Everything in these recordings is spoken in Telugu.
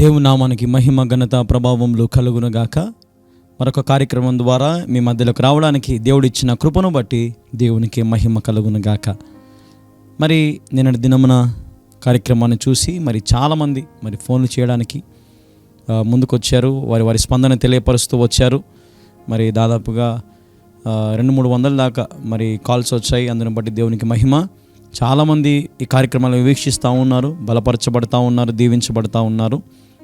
దేవునామానికి మహిమ ఘనత ప్రభావంలో కలుగునుగాక. మరొక కార్యక్రమం ద్వారా మీ మధ్యలోకి రావడానికి దేవుడిచ్చిన కృపను బట్టి దేవునికి మహిమ కలుగునుగాక. మరి నిన్నటి దినమున కార్యక్రమాన్ని చూసి మరి చాలామంది మరి ఫోన్లు చేయడానికి ముందుకొచ్చారు. వారి వారి స్పందన తెలియపరుస్తూ వచ్చారు. మరి దాదాపుగా రెండు మూడు వందల దాకా మరి కాల్స్ వచ్చాయి. అందుని బట్టి దేవునికి మహిమ. చాలామంది ఈ కార్యక్రమాలను వీక్షిస్తూ ఉన్నారు బలపరచబడతా ఉన్నారు దీవించబడతా ఉన్నారు.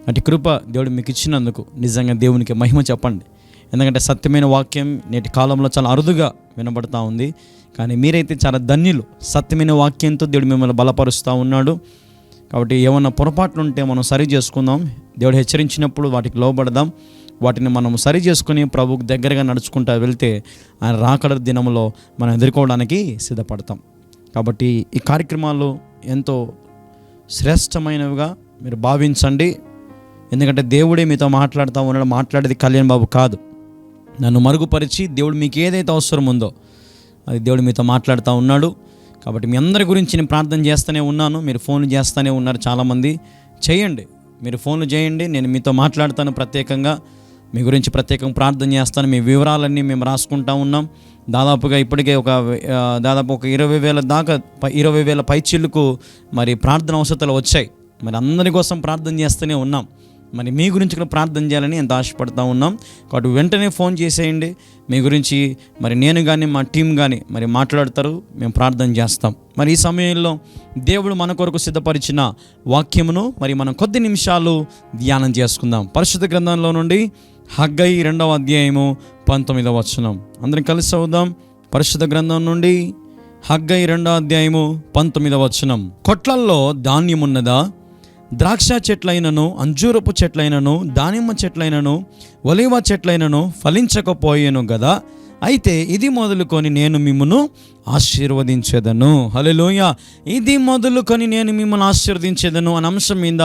అటు కృప దేవుడు మీకు ఇచ్చినందుకు నిజంగా దేవునికి మహిమ చెప్పండి. ఎందుకంటే సత్యమైన వాక్యం నేటి కాలంలో చాలా అరుదుగా వినబడతా ఉంది. కానీ మీరైతే చాలా ధన్యులు. సత్యమైన వాక్యంతో దేవుడు మిమ్మల్ని బలపరుస్తూ ఉన్నాడు. కాబట్టి ఏమన్నా పొరపాట్లు ఉంటే మనం సరి చేసుకుందాం. దేవుడు హెచ్చరించినప్పుడు వాటికి లోబడదాం. వాటిని మనం సరి చేసుకుని ప్రభుకు దగ్గరగా నడుచుకుంటా వెళ్తే ఆయన రాకడ దినంలో మనం ఎదుర్కోవడానికి సిద్ధపడతాం. కాబట్టి ఈ కార్యక్రమాలు ఎంతో శ్రేష్టమైనవిగా మీరు భావించండి. ఎందుకంటే దేవుడే మీతో మాట్లాడుతూ ఉన్నాడు మాట్లాడేది కళ్యాణ్ బాబు కాదు. నన్ను మరుగుపరిచి దేవుడు మీకు ఏదైతే అవసరం ఉందో అది దేవుడు మీతో మాట్లాడుతూ ఉన్నాడు. కాబట్టి మీ అందరి గురించి నేను ప్రార్థన చేస్తూనే ఉన్నాను. మీరు ఫోన్లు చేస్తూనే ఉన్నారు చాలామంది. చేయండి. మీరు ఫోన్లు చేయండి. నేను మీతో మాట్లాడతాను ప్రత్యేకంగా. మీ గురించి ప్రత్యేకంగా ప్రార్థన చేస్తాను. మీ వివరాలన్నీ మేము రాసుకుంటా ఉన్నాం. దాదాపుగా ఇప్పటికే ఒక దాదాపు ఒక ఇరవై వేల దాకా ఇరవై వేల పైచిళ్ళకు మరి ప్రార్థన అవసరాలు వచ్చాయి. మరి అందరి కోసం ప్రార్థన చేస్తూనే ఉన్నాం. మరి మీ గురించి కూడా ప్రార్థన చేయాలని ఎంత ఆశపడతా ఉన్నాం. కాబట్టి వెంటనే ఫోన్ చేసేయండి. మీ గురించి మరి నేను కానీ మా టీం కానీ మరి మాట్లాడతారు. మేము ప్రార్థన చేస్తాం. మరి ఈ సమయంలో దేవుడు మన కొరకు సిద్ధపరిచిన వాక్యమును మరి మనం కొద్ది నిమిషాలు ధ్యానం చేసుకుందాం. పరిశుద్ధ గ్రంథంలో నుండి హగ్గై రెండవ అధ్యాయము పంతొమ్మిదవ వచనం. అందరం కలిసి అవుదాం పరిశుద్ధ గ్రంథం నుండి హగ్గై రెండవ అధ్యాయము పంతొమ్మిదవ వచనం. కొట్లల్లో ధాన్యమున్నదా? ద్రాక్ష చెట్లైనను అంజూరపు చెట్లైనను దానిమ్మ చెట్లైనను ఒలివ చెట్లైనను ఫలించకపోయేను గదా. అయితే ఇది మొదలుకొని నేను మిమ్మను ఆశీర్వదించేదను. హలోయ ఇది మొదలుకొని నేను మిమ్మల్ని ఆశీర్వదించేదను అనే అంశం మీద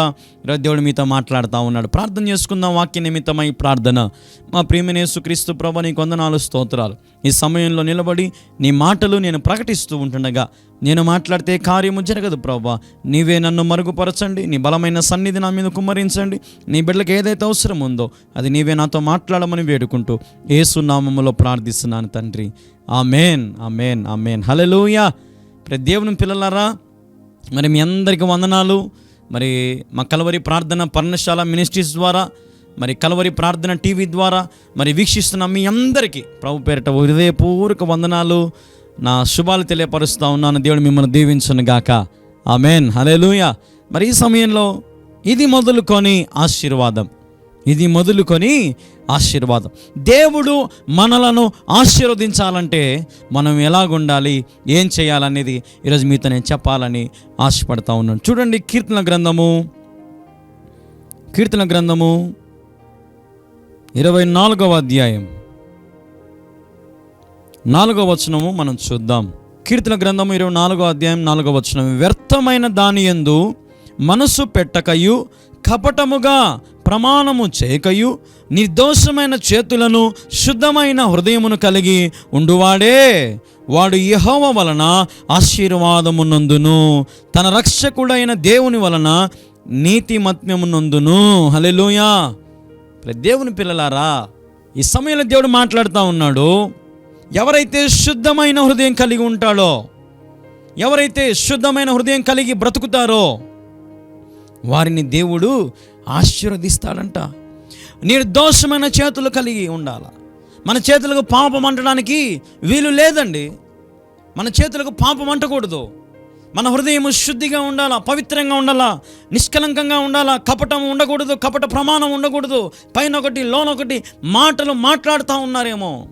దేవుడు మీతో మాట్లాడుతూ ఉన్నాడు. ప్రార్థన చేసుకుందాం వాక్య నిమిత్తమై ప్రార్థన. మా ప్రియమనేసు క్రీస్తు ప్రభ నీ కొందనాలు స్తోత్రాలు. ఈ సమయంలో నిలబడి నీ మాటలు నేను ప్రకటిస్తూ ఉంటుండగా నేను మాట్లాడితే కార్యము జరగదు ప్రభా. నీవే నన్ను మరుగుపరచండి నీ బలమైన సన్నిధి నా మీద కుమ్మరించండి. నీ బిడ్డలకు ఏదైతే అవసరం ఉందో అది నీవే నాతో మాట్లాడమని వేడుకుంటూ ఏసునామములో ప్రార్థిస్తున్నాను తండ్రి. ఆ మేన్ ఆ ఆమెన్ ఆమెన్. హల్లెలూయా. మరి దేవుని పిల్లలారా మరి మీ అందరికీ వందనాలు. మరి మా కలవరి ప్రార్థన పర్ణశాల మినిస్ట్రీస్ ద్వారా మరి కలవరి ప్రార్థన టీవీ ద్వారా మరి వీక్షిస్తున్న మీ అందరికీ ప్రభు పేరిట హృదయపూర్వక వందనాలు. నా శుభాలు తెలియపరుస్తూ ఉన్నాను. దేవుడు మిమ్మల్ని దీవించను గాక. ఆమెన్. హలేలుయ మరి ఈ సమయంలో ఇది మొదలుకొని ఆశీర్వాదం. ఇది మొదలుకొని ఆశీర్వాదం. దేవుడు మనలను ఆశీర్వదించాలంటే మనం ఎలాగుండాలి? ఏం చేయాలనేది ఈరోజు మీతో నేను చెప్పాలని ఆశపడతా ఉన్నాను. చూడండి కీర్తన గ్రంథము. కీర్తన గ్రంథము ఇరవై నాలుగవ అధ్యాయం. నాలుగవ వచనము మనం చూద్దాం. కీర్తన గ్రంథము ఇరవై నాలుగో అధ్యాయం నాలుగవ వచనం. వ్యర్థమైన దాని యందు మనసు పెట్టకయు కపటముగా ప్రమాణము చేయకయు నిర్దోషమైన చేతులను శుద్ధమైన హృదయమును కలిగి ఉండువాడే. వాడు యహోవ వలన ఆశీర్వాదమునందును తన రక్షకుడైన దేవుని వలన నీతిమత్మ్యమునందును హలెలుయా దేవుని పిల్లలారా ఈ సమయంలో దేవుడు మాట్లాడుతూ ఉన్నాడు. ఎవరైతే శుద్ధమైన హృదయం కలిగి ఉంటాడో ఎవరైతే శుద్ధమైన హృదయం కలిగి బ్రతుకుతారో వారిని దేవుడు ఆశీర్వదిస్తాడంట. నిర్దోషమైన చేతులు కలిగి ఉండాల. మన చేతులకు పాపం అంటడానికి వీలు లేదండి. మన చేతులకు పాపం అంటకూడదు. మన హృదయం శుద్ధిగా ఉండాలా పవిత్రంగా ఉండాలా నిష్కలంకంగా ఉండాలా కపటం ఉండకూడదు కపట ప్రమాణం ఉండకూడదు పైన ఒకటి లోన ఒకటి మాటలు మాట్లాడుతూ ఉన్నారేమో.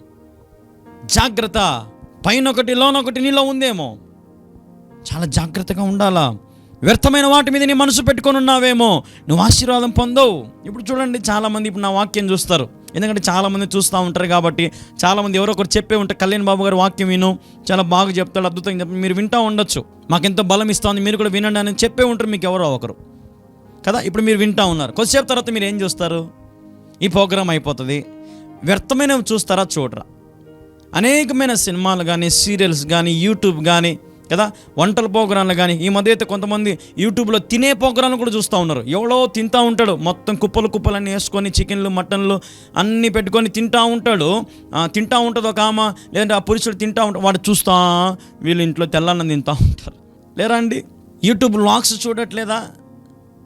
జాగ్రత్త పైన ఒకటి లోన ఒకటి నీలో ఉందేమో. చాలా జాగ్రత్తగా ఉండాలా. వ్యర్థమైన వాటి మీద నీ మనసు పెట్టుకొని ఉన్నావేమో? నువ్వు ఆశీర్వాదం పొందవు. ఇప్పుడు చూడండి చాలామంది ఇప్పుడు నా వాక్యం చూస్తారు. ఎందుకంటే చాలామంది చూస్తూ ఉంటారు కాబట్టి చాలామంది ఎవరో ఒకరు చెప్పే ఉంటారు కళ్యాణ్ బాబు గారు వాక్యం విను. చాలా బాగా చెప్తాడు అద్భుతంగా చెప్పి మీరు వింటూ ఉండొచ్చు. మాకెంతో బలం ఇస్తుంది మీరు కూడా వినండి అని చెప్పే ఉంటారు మీకు ఎవరో ఒకరు. కదా ఇప్పుడు మీరు వింటూ ఉన్నారు. కొద్దిసేపు తర్వాత మీరు ఏం చూస్తారు? ఈ ప్రోగ్రామ్ అయిపోతుంది. వ్యర్థమైనవి చూస్తారా? చూడరా. అనేకమైన సినిమాలు కానీ సీరియల్స్ కానీ యూట్యూబ్ కానీ కదా? వంటల ప్రోగ్రాంలు కానీ ఈ మధ్య అయితే కొంతమంది యూట్యూబ్లో తినే ప్రోగ్రాంలు కూడా చూస్తూ ఉన్నారు. ఎవడో తింటా ఉంటాడు. మొత్తం కుప్పలు కుప్పలన్నీ వేసుకొని చికెన్లు మటన్లు అన్నీ పెట్టుకొని తింటా ఉంటాడు. తింటూ తింటా ఉంటుంది ఒక ఆమె లేదంటే ఆ పురుషుడు తింటా ఉంటాడు. వాడు చూస్తా వీళ్ళు ఇంట్లో తెల్లన్నం తింటా ఉంటారు. లేరా అండి? యూట్యూబ్ లాక్స్ చూడట్లేదా?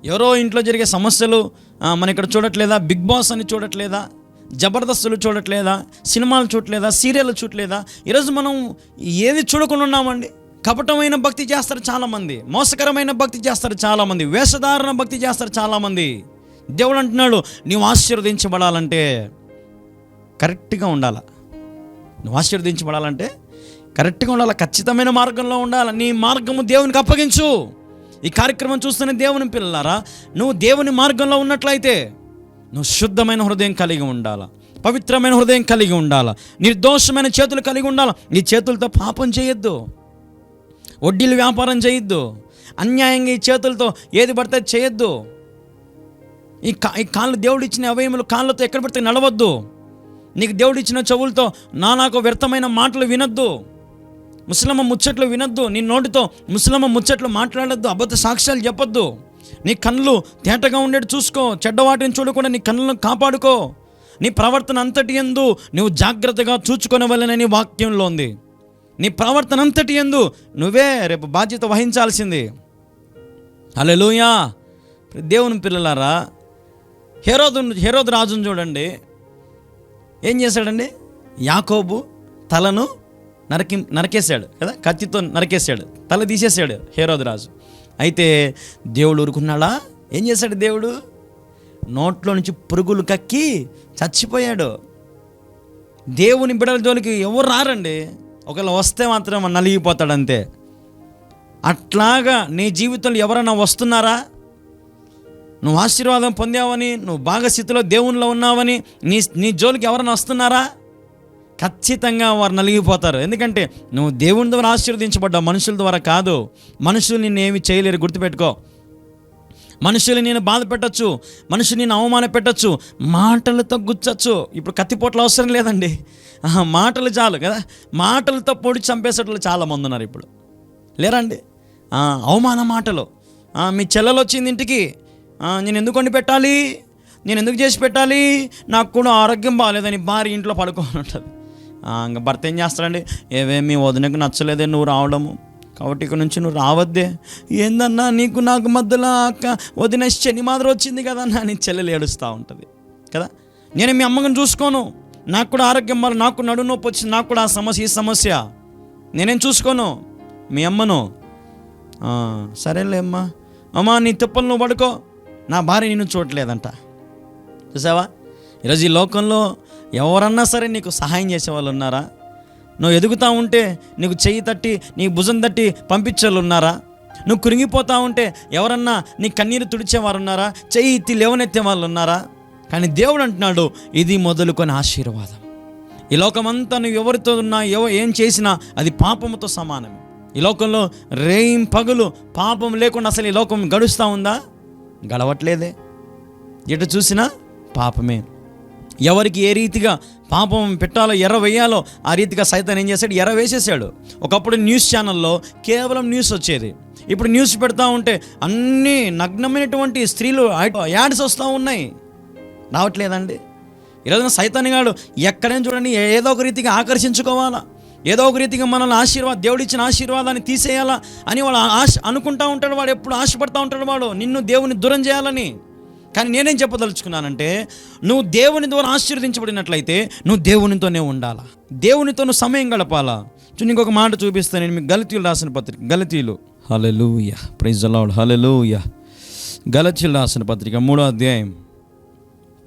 ఎవరో ఇంట్లో జరిగే సమస్యలు మన ఇక్కడ చూడట్లేదా? బిగ్ బాస్ అని చూడట్లేదా? జబర్దస్తులు చూడట్లేదా? సినిమాలు చూడట్లేదా? సీరియల్ చూడట్లేదా? ఈరోజు మనం ఏది చూడకుండా ఉన్నామండి? కపటమైన భక్తి చేస్తారు చాలామంది మోసకరమైన భక్తి చేస్తారు చాలామంది వేషధారణ భక్తి చేస్తారు చాలామంది. దేవుడు అంటున్నాడు నీవు ఆశీర్వదించబడాలంటే కరెక్ట్గా ఉండాల? నువ్వు ఆశీర్వదించబడాలంటే కరెక్ట్గా ఉండాలి? ఖచ్చితమైన మార్గంలో ఉండాలి? నీ మార్గము దేవునికి అప్పగించు. ఈ కార్యక్రమం చూస్తున్న దేవుని పిల్లలారా నువ్వు దేవుని మార్గంలో ఉన్నట్లయితే నువ్వు శుద్ధమైన హృదయం కలిగి ఉండాలా? పవిత్రమైన హృదయం కలిగి ఉండాలా? నిర్దోషమైన చేతులు కలిగి ఉండాలా? నీ చేతులతో పాపం చేయొద్దు. వడ్డీలు వ్యాపారం చేయొద్దు. అన్యాయంగా ఈ చేతులతో ఏది పడితే చేయొద్దు. ఈ కా ఈ కాళ్ళు దేవుడు ఇచ్చిన అవయములు కాళ్ళతో ఎక్కడ పడితే నడవద్దు. నీకు దేవుడు ఇచ్చిన చెవులతో నానాకు వ్యర్థమైన మాటలు వినొద్దు. ముసలమ్మ ముచ్చట్లు వినొద్దు. నీ నోటితో ముసలమ్మ ముచ్చట్లు మాట్లాడొద్దు. అబద్ధ సాక్ష్యాలు చెప్పొద్దు. నీ కళ్ళు తేటగా ఉండేది చూసుకో. చెడ్డవాటిని చూడకుండా నీ కళ్ళను కాపాడుకో. నీ ప్రవర్తన అంతటి ఎందు నువ్వు జాగ్రత్తగా చూచుకొనవలనని వాక్యంలో ఉంది. నీ ప్రవర్తన అంతటి ఎందు నువ్వే రేపు బాధ్యత వహించాల్సింది. హల్లెలూయా. దేవుని పిల్లలారా హేరోదు హేరోదు రాజును చూడండి. ఏం చేశాడండి? యాకోబు తలను నరికి నరికేశాడు కదా? కత్తితో నరికేశాడు. తల తీసేశాడు హేరోదు రాజు. అయితే దేవుడు ఊరుకున్నాడా? ఏం చేశాడు దేవుడు? నోట్లో నుంచి పురుగులు కక్కి చచ్చిపోయాడు. దేవుని బిడల జోలికి ఎవరు రారండి? ఒకవేళ వస్తే మాత్రం నలిగిపోతాడు అంతే అట్లాగా నీ జీవితంలో ఎవరైనా వస్తున్నారా? నువ్వు ఆశీర్వాదం పొందావని నువ్వు బాగా స్థితిలో దేవునిలో ఉన్నావని నీ నీ జోలికి ఎవరైనా వస్తున్నారా? ఖచ్చితంగా వారు నలిగిపోతారు. ఎందుకంటే నువ్వు దేవుని ద్వారా ఆశీర్వదించబడ్డావు మనుషుల ద్వారా కాదు. మనుషులు నిన్ను ఏమి చేయలేరు గుర్తుపెట్టుకో. మనుషులు నేను బాధ పెట్టచ్చు మనుషులు నేను అవమాన పెట్టచ్చు మాటలతో గుచ్చచ్చు ఇప్పుడు కత్తిపోట్లు అవసరం లేదండి. ఆహా, మాటలు చాలు కదా. మాటలతో పొడి చంపేసేటట్లు చాలామంది ఉన్నారు ఇప్పుడు. లేరండి? అవమాన మాటలు. మీ చెల్లెలు వచ్చింది ఇంటికి. నేను ఎందుకు వండి పెట్టాలి? నేను ఎందుకు చేసి పెట్టాలి? నాకు కూడా ఆరోగ్యం బాగాలేదని భార్య ఇంట్లో పడుకోని ఉంటుంది ఇంకా భర్త ఏం చేస్తాడండి? ఏవేమి వదినకు నచ్చలేదే నువ్వు రావడము. కాబట్టి ఇక్కడ నుంచి నువ్వు రావద్దే. ఏందన్నా నీకు నాకు మధ్యలో అక్క వదిన శని మాదిరి వచ్చింది కదా నీ చెల్లెలు ఏడుస్తూ ఉంటుంది. కదా? నేను మీ అమ్మగారిని చూసుకోను. నాకు కూడా ఆరోగ్యం వల్ల నాకు నడు నొప్పి వచ్చింది నాకు కూడా ఆ సమస్య ఈ సమస్య. నేనేం చూసుకోను? మీ అమ్మను. సరేలే అమ్మా. అమ్మా నీ తిప్పలు నువ్వు పడుకో. నా భార్య నిన్ను చూడలేదంట చూసావా? ఈరోజు ఈ లోకంలో ఎవరన్నా సరే నీకు సహాయం చేసే వాళ్ళు ఉన్నారా? నువ్వు ఎదుగుతూ ఉంటే నీకు చెయ్యి తట్టి నీ భుజం తట్టి పంపించే ఉన్నారా నువ్వు కురింగిపోతా ఉంటే ఎవరన్నా నీ కన్నీరు తుడిచేవారు ఉన్నారా చెయ్యి ఎత్తి లేవనెత్తే వాళ్ళు ఉన్నారా కానీ దేవుడు అంటున్నాడు ఇది మొదలుకొని ఆశీర్వాదం. ఈ లోకమంతా నువ్వు ఎవరితో ఉన్నా ఎవ ఏం చేసినా అది పాపముతో సమానమే. ఈ లోకంలో రేయిం పగులు పాపం లేకుండా అసలు ఈ లోకం గడుస్తూ ఉందా? గడవట్లేదే. ఎటు చూసినా పాపమే. ఎవరికి ఏ రీతిగా పాపం పెట్టాలో ఎర్ర వేయాలో ఆ రీతిగా సైతాన్ ఏం చేశాడు? ఎర్ర వేసేసాడు ఒకప్పుడు న్యూస్ ఛానల్లో కేవలం న్యూస్ వచ్చేది. ఇప్పుడు న్యూస్ పెడతా ఉంటే అన్ని నగ్నమైనటువంటి స్త్రీలు యాడ్స్ వస్తూ ఉన్నాయి. రావట్లేదండి. ఈరోజున సైతాన్గాడు ఎక్కడైనా చూడండి ఏదో ఒక రీతిగా ఆకర్షించుకోవాలా? ఏదో ఒక రీతిగా మనల్ని ఆశీర్వాద దేవుడు ఇచ్చిన ఆశీర్వాదాన్ని తీసేయాలా? అని వాడు ఆశ అనుకుంటా ఉంటాడు వాడు ఎప్పుడు ఆశపడతా ఉంటాడు వాడు. నిన్ను దేవుని దూరం చేయాలని. కానీ నేనేం చెప్పదలుచుకున్నానంటే నువ్వు దేవుని ద్వారా ఆశీర్వదించబడినట్లయితే నువ్వు దేవునితోనే ఉండాలా? దేవునితో నువ్వు సమయం గడపాలా? చూ నీకు ఒక మాట చూపిస్తాను నేను మీకు గలతీయులు రాసిన పత్రిక గలతీయులు. హలెలూయ ప్రైజ్ అలాడ్ హలెలూయ గలతీయులు రాసిన పత్రిక మూడో అధ్యాయం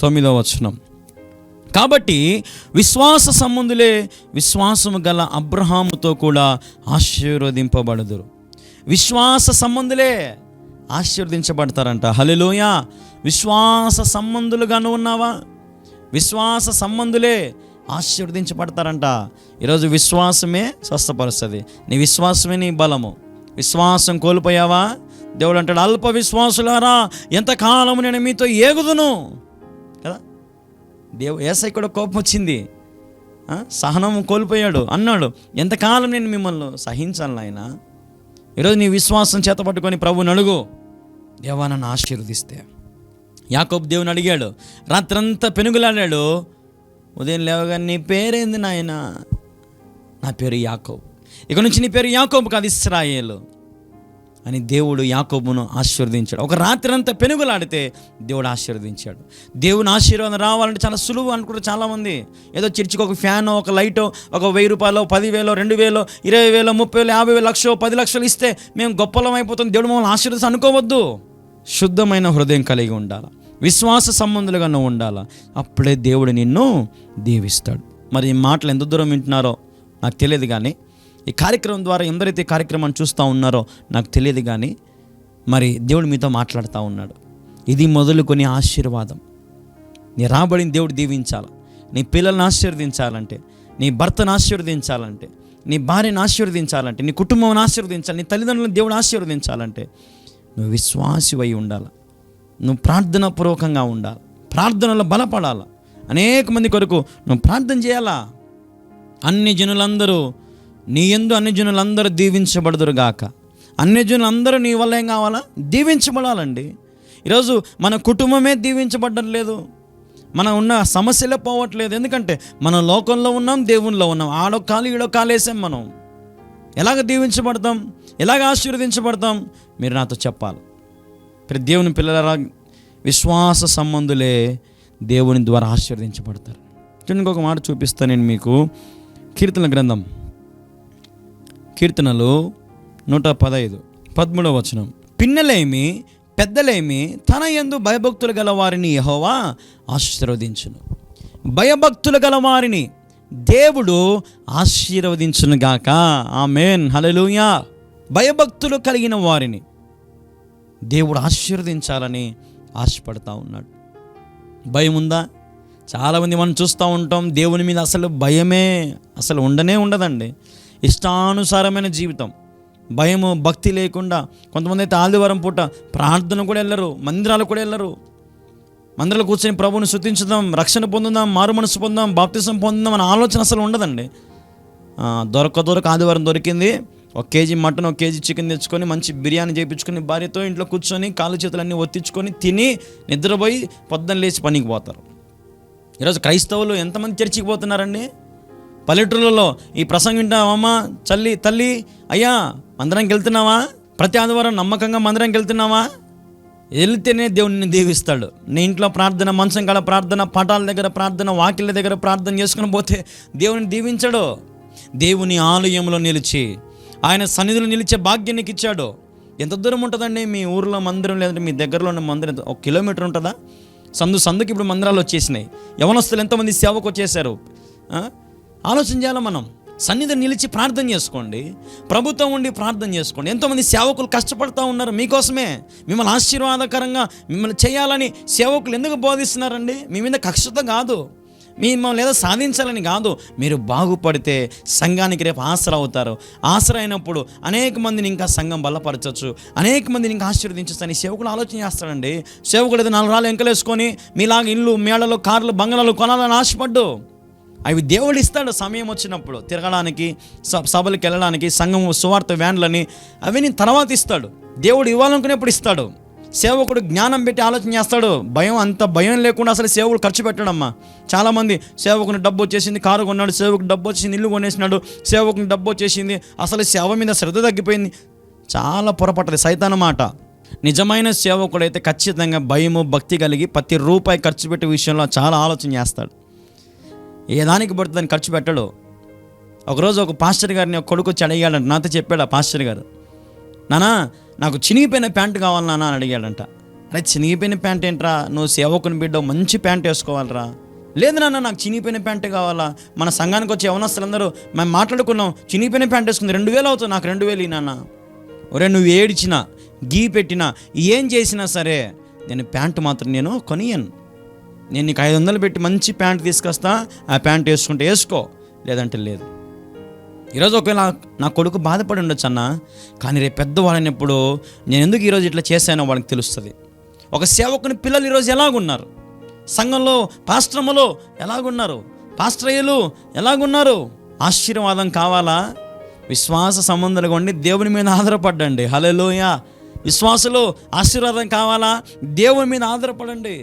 తొమ్మిదో వచనం. కాబట్టి విశ్వాస సంబంధులే విశ్వాసము గల అబ్రహాముతో కూడా ఆశీర్వదింపబడదురు. విశ్వాస సంబంధులే ఆశీర్వదించబడతారంట. హలెలోయ విశ్వాస సంబంధులుగాను ఉన్నావా? విశ్వాస సంబంధులే ఆశీర్వదించబడతారంట. ఈరోజు విశ్వాసమే స్వస్థపరుస్తుంది. నీ విశ్వాసమే నీ బలము. విశ్వాసం కోల్పోయావా? దేవుడు అంటాడు అల్ప విశ్వాసులారా ఎంతకాలము నేను మీతో ఏగుదును? కదా? దేవు ఏసై కూడా కోపం వచ్చింది. సహనం కోల్పోయాడు. అన్నాడు ఎంతకాలం నేను మిమ్మల్ని సహించాలి ఆయన ఈరోజు నీ విశ్వాసం చేత పట్టుకొని ప్రభుని అడుగు. దేవా నన్ను ఆశీర్వదిస్తే. యాకోబ్ దేవుని అడిగాడు రాత్రంతా పెనుగులాడాడు. ఉదయం లేవగా నీ పేరేంది నాయన? నా పేరు యాకోబ్. ఇక నుంచి నీ పేరు యాకోబ్ కాదు ఇస్రాయేలు. అని దేవుడు యాకోబును ఆశీర్వదించాడు. ఒక రాత్రి అంతా పెనుగులాడితే దేవుడు ఆశీర్వదించాడు. దేవుని ఆశీర్వాదం రావాలంటే చాలా సులువు అనుకుంటారు చాలామంది. ఏదో చర్చికి ఒక ఫ్యాను ఒక లైట్ ఒక వెయ్యి రూపాయలు పదివేలు రెండు వేలు ఇరవై వేలు ముప్పై వేలు యాభై వేలు లక్షలు పది లక్షలు ఇస్తే మేము గొప్పలం అయిపోతాం. దేవుడు మమ్మల్ని ఆశీర్వదించి అనుకోవద్దు. శుద్ధమైన హృదయం కలిగి ఉండాలి? విశ్వాస సంబంధులుగా నువ్వు ఉండాలి? అప్పుడే దేవుడు నిన్ను దీవిస్తాడు. మరి ఈ మాటలు ఎంత దూరం వింటున్నారో నాకు తెలియదు కానీ ఈ కార్యక్రమం ద్వారా ఎందరైతే ఈ కార్యక్రమాన్ని చూస్తూ ఉన్నారో నాకు తెలియదు కానీ మరి దేవుడు మీతో మాట్లాడుతూ ఉన్నాడు. ఇది మొదలుకొని ఆశీర్వాదం. నీ రాబడిని దేవుడు దీవించాలి? నీ పిల్లల్ని ఆశీర్వదించాలంటే నీ భర్తను ఆశీర్వదించాలంటే నీ భార్యను ఆశీర్వదించాలంటే నీ కుటుంబం ఆశీర్వదించాలి నీ తల్లిదండ్రులను దేవుడు ఆశీర్వదించాలంటే నువ్వు విశ్వాసివై ఉండాలి? నువ్వు ప్రార్థన పూర్వకంగా ఉండాలి? ప్రార్థనలో బలపడాలి? అనేక మంది కొరకు నువ్వు ప్రార్థన చేయాలా? అన్ని జనులందరూ నీ ఎందు అన్ని దీవించబడదురు గాక అన్ని జనులందరూ నీ వల్ల ఏం కావాలా? దీవించబడాలండి. ఈరోజు మన కుటుంబమే దీవించబడడం లేదు. మనం ఉన్న సమస్యలే పోవట్లేదు. ఎందుకంటే మనం లోకంలో ఉన్నాం దేవునిలో ఉన్నాం. ఆడో కాలు ఈడో కాలేసాం మనం. ఎలాగ దీవించబడతాం? ఎలాగ ఆశీర్వదించబడతాం? మీరు నాతో చెప్పాలి. ప్రతి దేవుని పిల్లల విశ్వాస సంబంధులే దేవుని ద్వారా ఆశీర్వదించబడతారు. చూడండి ఇంకొక మాట చూపిస్తాను నేను మీకు. కీర్తన గ్రంథం కీర్తనలు నూట పదహైదు పదమూడవ వచనం. పిన్నలేమి పెద్దలేమి తన ఎందు భయభక్తులు గల వారిని యహోవా ఆశీర్వదించును. భయభక్తులు గల వారిని దేవుడు ఆశీర్వదించును గాక. ఆమెన్. హలలుయా భయభక్తులు కలిగిన వారిని దేవుడు ఆశీర్వదించాలని ఆశపడతా ఉన్నాడు. భయం ఉందా చాలామంది మనం చూస్తూ ఉంటాం దేవుని మీద అసలు భయమే అసలు ఉండనే ఉండదండి. ఇష్టానుసారమైన జీవితం. భయము భక్తి లేకుండా కొంతమంది అయితే ఆదివారం పూట ప్రార్థన కూడా వెళ్ళరు మందిరాలు కూడా వెళ్ళరు. మందిరాలు కూర్చొని ప్రభువుని శృతించుదాం రక్షణ పొందుదాం మారు మనసు పొందాం బాప్తిసం పొందుదాం అనే ఆలోచన అసలు ఉండదండి. దొరక దొరక ఆదివారం దొరికింది. ఒక కేజీ మటన్ ఒక కేజీ చికెన్ తెచ్చుకొని మంచి బిర్యానీ చేయించుకొని భార్యతో ఇంట్లో కూర్చొని కాళ్ళు చేతులన్నీ ఒత్తించుకొని తిని నిద్రపోయి పొద్దున్న లేచి పనికి పోతారు. ఈరోజు క్రైస్తవులు ఎంతమంది చర్చికి పోతున్నారండి? పల్లెటూళ్ళలో ఈ ప్రసంగం వింటావమ్మా చల్లి తల్లి అయ్యా మందిరానికి వెళ్తున్నావా? ప్రతి ఆదివారం నమ్మకంగా మందిరానికి వెళ్తున్నావా? వెళ్తేనే దేవుడిని దీవిస్తాడు. నీ ఇంట్లో ప్రార్థన మంచం కాల ప్రార్థన పటాల దగ్గర ప్రార్థన వాకిళ్ళ దగ్గర ప్రార్థన చేసుకుని పోతే దేవుని దీవించడు. దేవుని ఆలయంలో నిలిచి ఆయన సన్నిధిలో నిలిచే భాగ్యం నీకు ఇచ్చాడు. ఎంత దూరం ఉంటుందండి? మీ ఊర్లో మందిరం లేదంటే మీ దగ్గరలో ఉన్న మందిరం ఒక కిలోమీటర్ ఉంటుందా? సందు సందుకి ఇప్పుడు మందిరాలు వచ్చేసినాయి. యవనస్తులు ఎంతమంది సేవకు వచ్చేసారు ఆలోచన చేయాలి మనం? సన్నిధిని నిలిచి ప్రార్థన చేసుకోండి. ప్రభుత్వం ఉండి ప్రార్థన చేసుకోండి. ఎంతోమంది సేవకులు కష్టపడుతూ ఉన్నారు మీకోసమే. మిమ్మల్ని ఆశీర్వాదకరంగా మిమ్మల్ని చేయాలని సేవకులు ఎందుకు బోధిస్తున్నారండి? మీ మీద కక్షత కాదు. మిమ్మల్ని ఏదో సాధించాలని కాదు. మీరు బాగుపడితే సంఘానికి రేపు ఆసరా అవుతారు. ఆసరా అయినప్పుడు అనేక మందిని ఇంకా సంఘం బలపరచవచ్చు అనేక మందిని ఇంకా ఆశీర్వదించచ్చు అని సేవకులు ఆలోచన చేస్తాడండి సేవకుడు ఏదో నాలుగు రాళ్ళు ఎంకలేసుకొని మీలాగా ఇల్లు మేడలు కార్లు బంగళాలు కొనాలని ఆశపడ్డు. అవి దేవుడు ఇస్తాడు సమయం వచ్చినప్పుడు. తిరగడానికి సభలకు వెళ్ళడానికి సంఘం సువార్త వ్యాన్లని అవి నేను తర్వాత ఇస్తాడు. దేవుడు ఇవ్వాలనుకునేప్పుడు ఇస్తాడు. సేవకుడు జ్ఞానం పెట్టి ఆలోచన చేస్తాడు. భయం అంత భయం లేకుండా అసలు సేవకుడు ఖర్చు పెట్టడమ్మా. చాలామంది సేవకుని డబ్బు వచ్చేసింది కారు కొన్నాడు సేవకు డబ్బు వచ్చేసింది ఇల్లు కొనేసినాడు సేవకుని డబ్బు వచ్చేసింది అసలు సేవ మీద శ్రద్ధ తగ్గిపోయింది. చాలా పొరపట్టది సైతాన మాట. నిజమైన సేవకుడైతే ఖచ్చితంగా భయము భక్తి కలిగి ప్రతి రూపాయి ఖర్చు పెట్టే విషయంలో చాలా ఆలోచన చేస్తాడు. ఏ దానికి పడుతుందని ఖర్చు పెట్టడు? ఒకరోజు ఒక పాస్టర్ గారిని ఒక కొడుకు వచ్చి అడిగాడంట నాతో చెప్పాడు ఆ పాస్టర్ గారు. నానా నాకు చినిగిపోయిన ప్యాంటు కావాలి నాన్న అని అడిగాడంట. అరే చినిగిపోయిన ప్యాంట్ ఏంట్రా? నువ్వు సేవకుని బిడ్డ మంచి ప్యాంట్ వేసుకోవాలరా. లేదు నాన్న నాకు చినిగిపోయిన ప్యాంటే కావాలా? మన సంఘానికి వచ్చే యవనస్తులందరూ మేము మాట్లాడుకున్నాం చినిగిపోయిన ప్యాంట్ వేసుకుంది రెండు వేలు అవుతుంది నాకు రెండు వేలు నాన్న. ఒరే నువ్వు ఏడిచినా గీ పెట్టినా ఏం చేసినా సరే నేను ప్యాంటు మాత్రం నేను కొనియను నేను నీకు ఐదు వందలు పెట్టి మంచి ప్యాంట్ తీసుకొస్తా ఆ ప్యాంట్ వేసుకుంటే వేసుకో. లేదంటే లేదు. ఈరోజు ఒకవేళ నా- కొడుకు బాధపడి ఉండొచ్చు అన్న కానీ రేపు పెద్దవాళ్ళైనప్పుడు నేను ఎందుకు ఈరోజు ఇట్లా చేశానో వాళ్ళకి తెలుస్తుంది. ఒక సేవకుని పిల్లలు ఈరోజు ఎలాగున్నారు? సంఘంలో పాశ్రమలో ఎలాగున్నారు? పాశ్రయులు ఎలాగున్నారు? ఆశీర్వాదం కావాలా? విశ్వాస సంబంధాలుగా ఉండి దేవుని మీద ఆధారపడ్డండి. హలోయ విశ్వాసలో ఆశీర్వాదం కావాలా? దేవుని మీద ఆధారపడండి.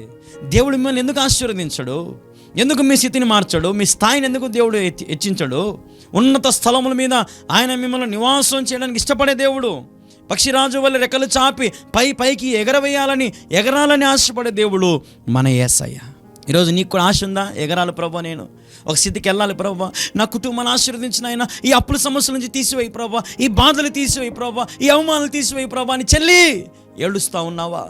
దేవుడి మిమ్మల్ని ఎందుకు ఆశీర్వదించడు? ఎందుకు మీ స్థితిని మార్చడు? మీ స్థాయిని ఎందుకు దేవుడు హెచ్చించడు ఉన్నత స్థలముల మీద ఆయన మిమ్మల్ని నివాసం చేయడానికి ఇష్టపడే దేవుడు. పక్షిరాజు వల్ల రెక్కలు చాపి పై పైకి ఎగరవేయాలని ఎగరాలని ఆశపడే దేవుడు మన యేసయ్య ఈరోజు నీకు కూడా ఆశ ఉందా? ఎగరాలి ప్రభా నేను. ఒక స్థితికి వెళ్ళాలి ప్రభావ నా కుటుంబాన్ని ఆశీర్వదించిన ఆయన. ఈ అప్పుల సమస్యల నుంచి తీసివేయి ప్రభా. ఈ బాధలు తీసివేయి ప్రభా. ఈ అవమానాలు తీసివేయి ప్రభావ అని చెల్లి ఏడుస్తూ ఉన్నావా?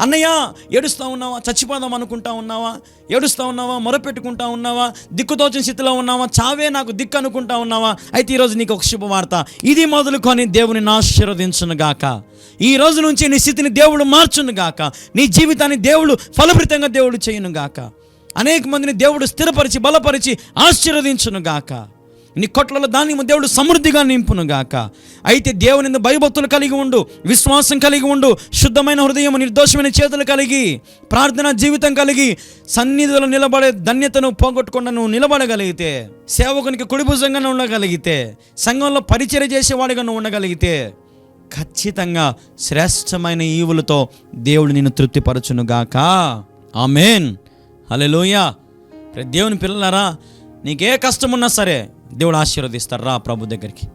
అన్నయ్య ఏడుస్తూ ఉన్నావా? చచ్చిపోదాం అనుకుంటా ఉన్నావా? ఏడుస్తూ ఉన్నావా? మొరపెట్టుకుంటా ఉన్నావా? దిక్కుతోచిన స్థితిలో ఉన్నావా? చావే నాకు దిక్కు అనుకుంటా ఉన్నావా? అయితే ఈరోజు నీకు ఒక శుభవార్త. ఇది మొదలుకొని దేవుని ఆశీర్వదించును గాక. ఈ రోజు నుంచి నీ స్థితిని దేవుడు మార్చును గాక. నీ జీవితాన్ని దేవుడు ఫలభరితంగా దేవుడు చేయను గాక. అనేక మందిని దేవుడు స్థిరపరిచి బలపరిచి ఆశీర్వదించును గాక. నీ కొట్లలో దాన్ని దేవుడు సమృద్ధిగా నింపును గాక. అయితే దేవుని భయభక్తులు కలిగి ఉండు విశ్వాసం కలిగి ఉండు శుద్ధమైన హృదయం నిర్దోషమైన చేతులు కలిగి ప్రార్థన జీవితం కలిగి సన్నిధిలో నిలబడే ధన్యతను పోగొట్టకుండా నువ్వు నిలబడగలిగితే సేవకునికి కుడిభుజంగా ఉండగలిగితే సంఘంలో పరిచయ చేసేవాడిగా నువ్వు ఉండగలిగితే ఖచ్చితంగా శ్రేష్టమైన ఈవులతో దేవుడు నిన్ను తృప్తిపరచును గాక. ఆమెన్. హల్లెలూయ. లోయ దేవుని పిల్లలారా నీకే కష్టం ఉన్నా సరే దేవుడు ఆశీర్వదిస్తారు. రా ప్రభు దగ్గరికి.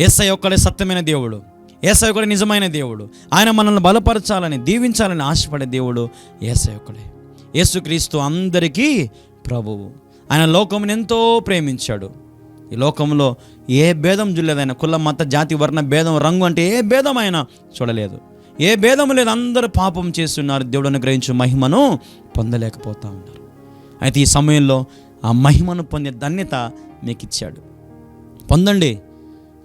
ఏసై ఒక్కడే సత్యమైన దేవుడు. ఏసై ఒక్కడే నిజమైన దేవుడు. ఆయన మనల్ని బలపరచాలని దీవించాలని ఆశపడే దేవుడు ఏసై ఒక్కడే. యేసుక్రీస్తు అందరికీ ప్రభువు. ఆయన లోకముని ఎంతో ప్రేమించాడు. ఈ లోకంలో ఏ భేదం చూడలేదు ఆయన. కుల మత జాతి వర్ణ భేదం రంగు అంటే ఏ భేదం ఆయన చూడలేదు. ఏ భేదం లేదు అందరూ పాపం చేస్తున్నారు. దేవుడు గ్రహించు మహిమను పొందలేకపోతా ఉన్నారు. అయితే ఈ సమయంలో ఆ మహిమను పొందే ధన్యత మీకు ఇచ్చాడు. పొందండి.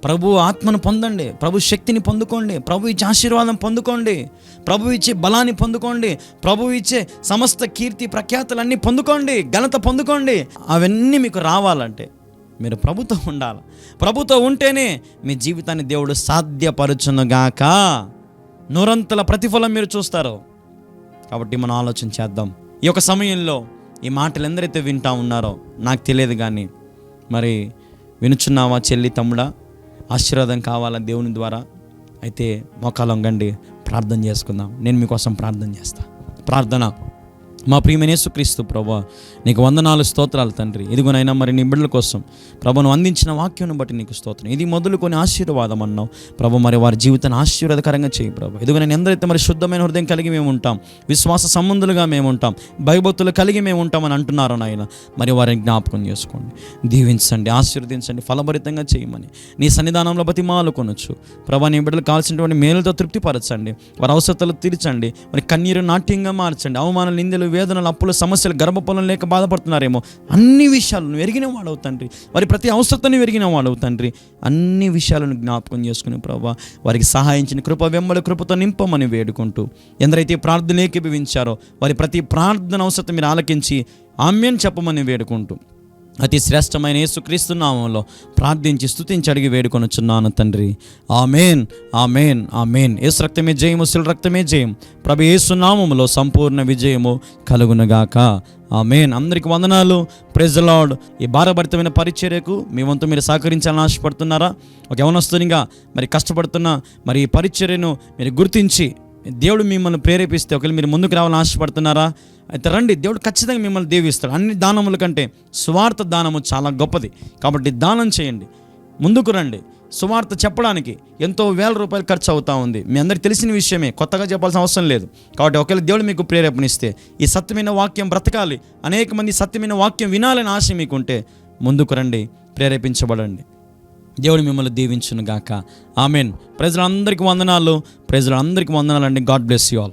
ప్రభు ఆత్మను పొందండి. ప్రభు శక్తిని పొందుకోండి. ప్రభు ఇచ్చే ఆశీర్వాదం పొందుకోండి. ప్రభు ఇచ్చే బలాన్ని పొందుకోండి. ప్రభు ఇచ్చే సమస్త కీర్తి ప్రఖ్యాతులన్నీ పొందుకోండి. ఘనత పొందుకోండి. అవన్నీ మీకు రావాలంటే మీరు ప్రభుతో ఉండాలి. ప్రభుతో ఉంటేనే మీ జీవితాన్ని దేవుడు సాధ్యపరచునుగాక నూరంతల ప్రతిఫలం మీరు చూస్తారు. కాబట్టి మనం ఆలోచన చేద్దాం. ఈ యొక్క సమయంలో ఈ మాటలు ఎందరైతే వింటా ఉన్నారో నాకు తెలియదు కానీ మరి వినుచున్నావా చెల్లి తమ్ముడా? ఆశీర్వాదం కావాలా దేవుని ద్వారా? అయితే మోకాలం గండి ప్రార్థన చేసుకుందాం. నేను మీకోసం ప్రార్థన చేస్తాను ప్రార్థన. మా ప్రియమైన క్రీస్తు ప్రభా నీకు వందనాలు స్తోత్రాలు తండ్రి. ఇదిగోనైనా మరి నీ బిడ్డల కోసం ప్రభను అందించిన వాక్యం బట్టి నీకు స్తోత్రం. ఇది మొదలుకొని ఆశీర్వాదం అన్నావు. ప్రభు మరి వారి జీవితాన్ని ఆశీర్వాదకరంగా చేయి ప్రభు. ఇదిగో నేను ఎందరైతే మరి శుద్ధమైన హృదయం కలిగి మేము ఉంటాం విశ్వాస సంబంధులుగా మేము ఉంటాం భయభక్తులు కలిగి మేము ఉంటామని అంటున్నారో నాయన మరి వారిని జ్ఞాపకం చేసుకోండి. దీవించండి ఆశీర్వదించండి ఫలభరితంగా చేయమని. నీ సన్నిధానంలో బతిమాలు కొనొచ్చు. ప్రభా నీ బిడ్డలు కావాల్సినటువంటి మేలుతో తృప్తిపరచండి. వారి అవసరతలు తీర్చండి. మరి కన్నీరు నాట్యంగా మార్చండి. అవమానాలు నిందలు వేదనలు అప్పులు సమస్యలు గర్భఫలం లేక బాధపడుతున్నారేమో అన్ని విషయాలు నువ్వు ఎరిగిన వాడవు తండ్రి. వారి ప్రతి అవసరతను ఎరిగిన వాడవు తండ్రి. అన్ని విషయాలను జ్ఞాపకం చేసుకుని ప్రభావ వారికి సహాయించిన కృప వెంబడి కృపతో నింపమని వేడుకుంటూ ఎందరైతే ప్రార్థన ఏకీభవించారో వారి ప్రతి ప్రార్థన అవసరం మీరు ఆలకించి ఆమ్యం చెప్పమని వేడుకుంటూ. అతి శ్రేష్టమైన యేసుక్రీస్తు నామంలో ప్రార్థించి స్థుతించి అడిగి వేడుకొనుచున్నాను తండ్రి. Amen amen amen. ఏసు రక్తమే జయము శిల రక్తమే జయం ప్రభు యేసు నామములో సంపూర్ణ విజయము కలుగునగాక. ఆమెన్. అందరికి వందనాలు. ప్రెజలాడ్ ఈ భారభరితమైన పరిచర్యకు మీ వంతు మీరు సహకరించాలని ఆశపడుతున్నారా? ఒక యవనస్తునిగా మరి కష్టపడుతున్న మరి ఈ పరిచర్యను మీరు గుర్తించి దేవుడు మిమ్మల్ని ప్రేరేపిస్తే ఒకవేళ మీరు ముందుకు రావాలని ఆశపడుతున్నారా? అయితే రండి దేవుడు ఖచ్చితంగా మిమ్మల్ని దీవిస్తాడు. అన్ని దానముల కంటే స్వార్థ దానము చాలా గొప్పది. కాబట్టి దానం చేయండి. ముందుకు రండి. సువార్త చెప్పడానికి ఎంతో వేల రూపాయలు ఖర్చు అవుతా ఉంది. మీ అందరికి తెలిసిన విషయమే కొత్తగా చెప్పాల్సిన అవసరం లేదు. కాబట్టి ఒకవేళ దేవుడు మీకు ప్రేరేపణిస్తే ఈ సత్యమైన వాక్యం బ్రతకాలి. అనేక మంది సత్యమైన వాక్యం వినాలని ఆశ మీకుంటే ముందుకు రండి ప్రేరేపించబడండి. దేవుడు మిమ్మల్ని దీవించును గాక ఆమెన్. ప్రజలందరికీ వందనాలు. ప్రజలందరికీ వందనాలు అండి గాడ్ బ్లెస్ యూ ఆల్.